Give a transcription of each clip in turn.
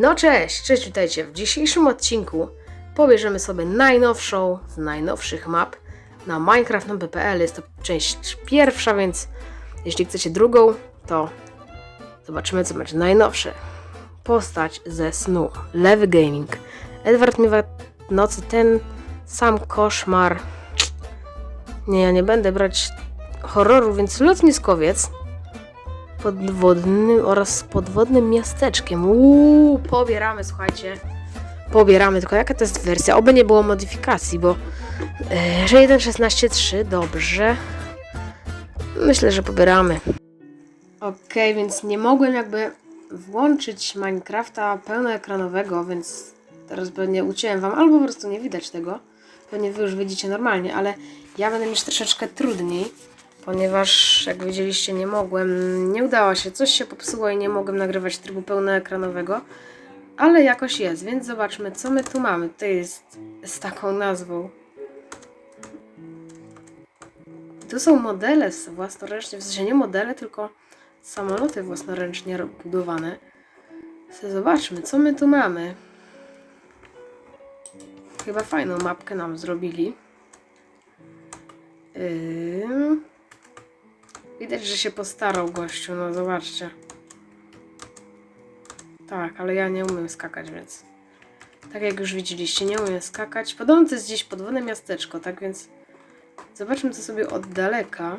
No cześć, cześć, witajcie. W dzisiejszym odcinku pobierzemy sobie najnowszą z najnowszych map na minecraft.pl. Jest to część pierwsza, więc jeśli chcecie drugą, to zobaczymy co będzie najnowsze. Postać ze snu. Lewy Gaming. Edward miewa nocy ten sam koszmar. Nie, ja nie będę brać horroru, więc lotniskowiec podwodnym oraz podwodnym miasteczkiem. Uuu, pobieramy, słuchajcie. Pobieramy, tylko jaka to jest wersja? Oby nie było modyfikacji, bo e, że 1.16.3, dobrze. Myślę, że pobieramy. Okej, więc nie mogłem jakby włączyć Minecrafta pełnoekranowego, więc teraz pewnie uciąłem wam, albo po prostu nie widać tego. Pewnie wy już widzicie normalnie, ale ja będę mieć troszeczkę trudniej ponieważ jak widzieliście nie mogłem, nie udało się, coś się popsuło i nie mogłem nagrywać trybu pełnoekranowego, ale jakoś jest, więc zobaczmy co my tu mamy. To jest z taką nazwą. Tu są modele własnoręcznie, w sensie nie modele, tylko samoloty własnoręcznie budowane. Zobaczmy, co my tu mamy. Chyba fajną mapkę nam zrobili. Ym. Widać, że się postarał gościu, no zobaczcie. Tak, ale ja nie umiem skakać, więc... Tak jak już widzieliście, nie umiem skakać. Podobno to jest gdzieś podwodne miasteczko, tak więc... Zobaczmy to sobie od daleka.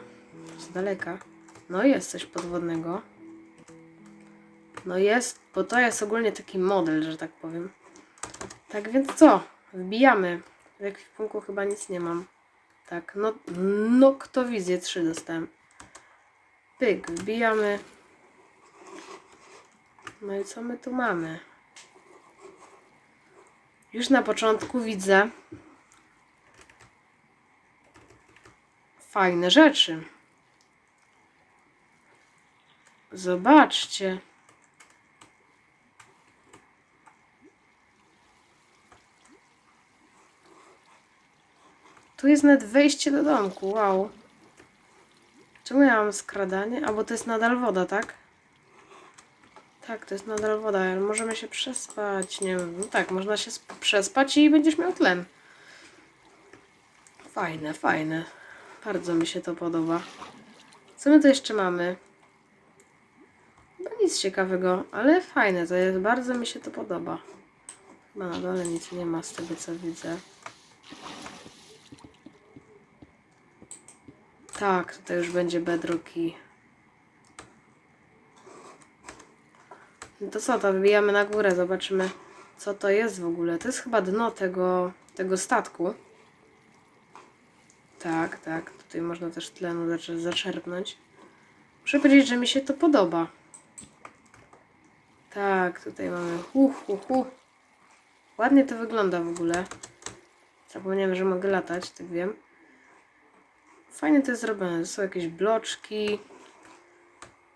Z daleka. No jest coś podwodnego. No jest, bo to jest ogólnie taki model, że tak powiem. Tak więc co? Wbijamy. W ekwipunku chyba nic nie mam. Tak, no, no kto wizję 3 dostałem. Pyk, wbijamy. No i co my tu mamy? Już na początku widzę fajne rzeczy. Zobaczcie. Tu jest nawet wejście do domku, wow. Czemu ja mam skradanie? A bo to jest nadal woda, tak? Tak, to jest nadal woda, ale możemy się przespać, nie wiem. No tak, można się sp- przespać i będziesz miał tlen. Fajne, fajne. Bardzo mi się to podoba. Co my tu jeszcze mamy? No nic ciekawego, ale fajne to jest. Bardzo mi się to podoba. Chyba na dole nic nie ma z tego co widzę. Tak, tutaj już będzie bedrock i... No to co, to wybijamy na górę, zobaczymy co to jest w ogóle. To jest chyba dno tego, tego statku. Tak, tak, tutaj można też tlenu zaczerpnąć. Muszę powiedzieć, że mi się to podoba. Tak, tutaj mamy hu, hu, hu. Ładnie to wygląda w ogóle. Zapomniałem, że mogę latać, tak wiem. Fajnie to jest zrobione. Są jakieś bloczki.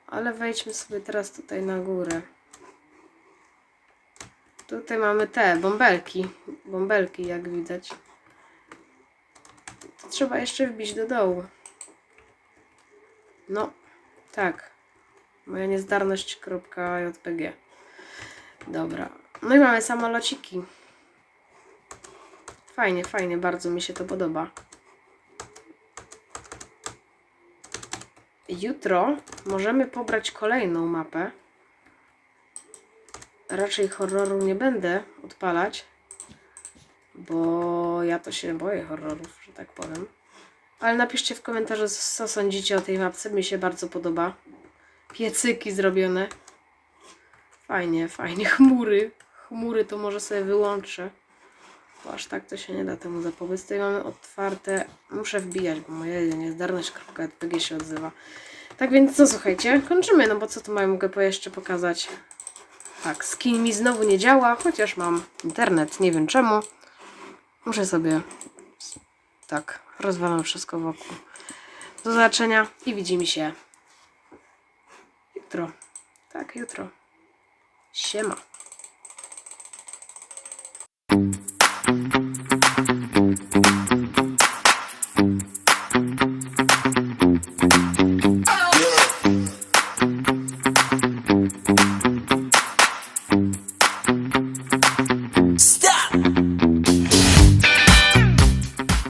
Ale wejdźmy sobie teraz tutaj na górę. Tutaj mamy te bąbelki. Bąbelki, jak widać. To trzeba jeszcze wbić do dołu. No, tak. Moja niezdarność.jpg. Dobra. No i mamy samolociki. Fajnie, fajnie. Bardzo mi się to podoba. Jutro możemy pobrać kolejną mapę. Raczej horroru nie będę odpalać, bo ja to się boję horrorów, że tak powiem. Ale napiszcie w komentarzu, co sądzicie o tej mapce. Mi się bardzo podoba. Piecyki zrobione. Fajnie, fajnie. Chmury. Chmury to może sobie wyłączę. Bo aż tak to się nie da temu zapobiec. Tutaj mamy otwarte. Muszę wbijać, bo moja niezdarność.pg się odzywa. Tak więc co słuchajcie, kończymy, no bo co tu mam mogę jeszcze pokazać? Tak, skin mi znowu nie działa, chociaż mam internet, nie wiem czemu. Muszę sobie tak, rozwalam wszystko wokół. Do zobaczenia i widzimy się jutro. Tak, jutro. Siema.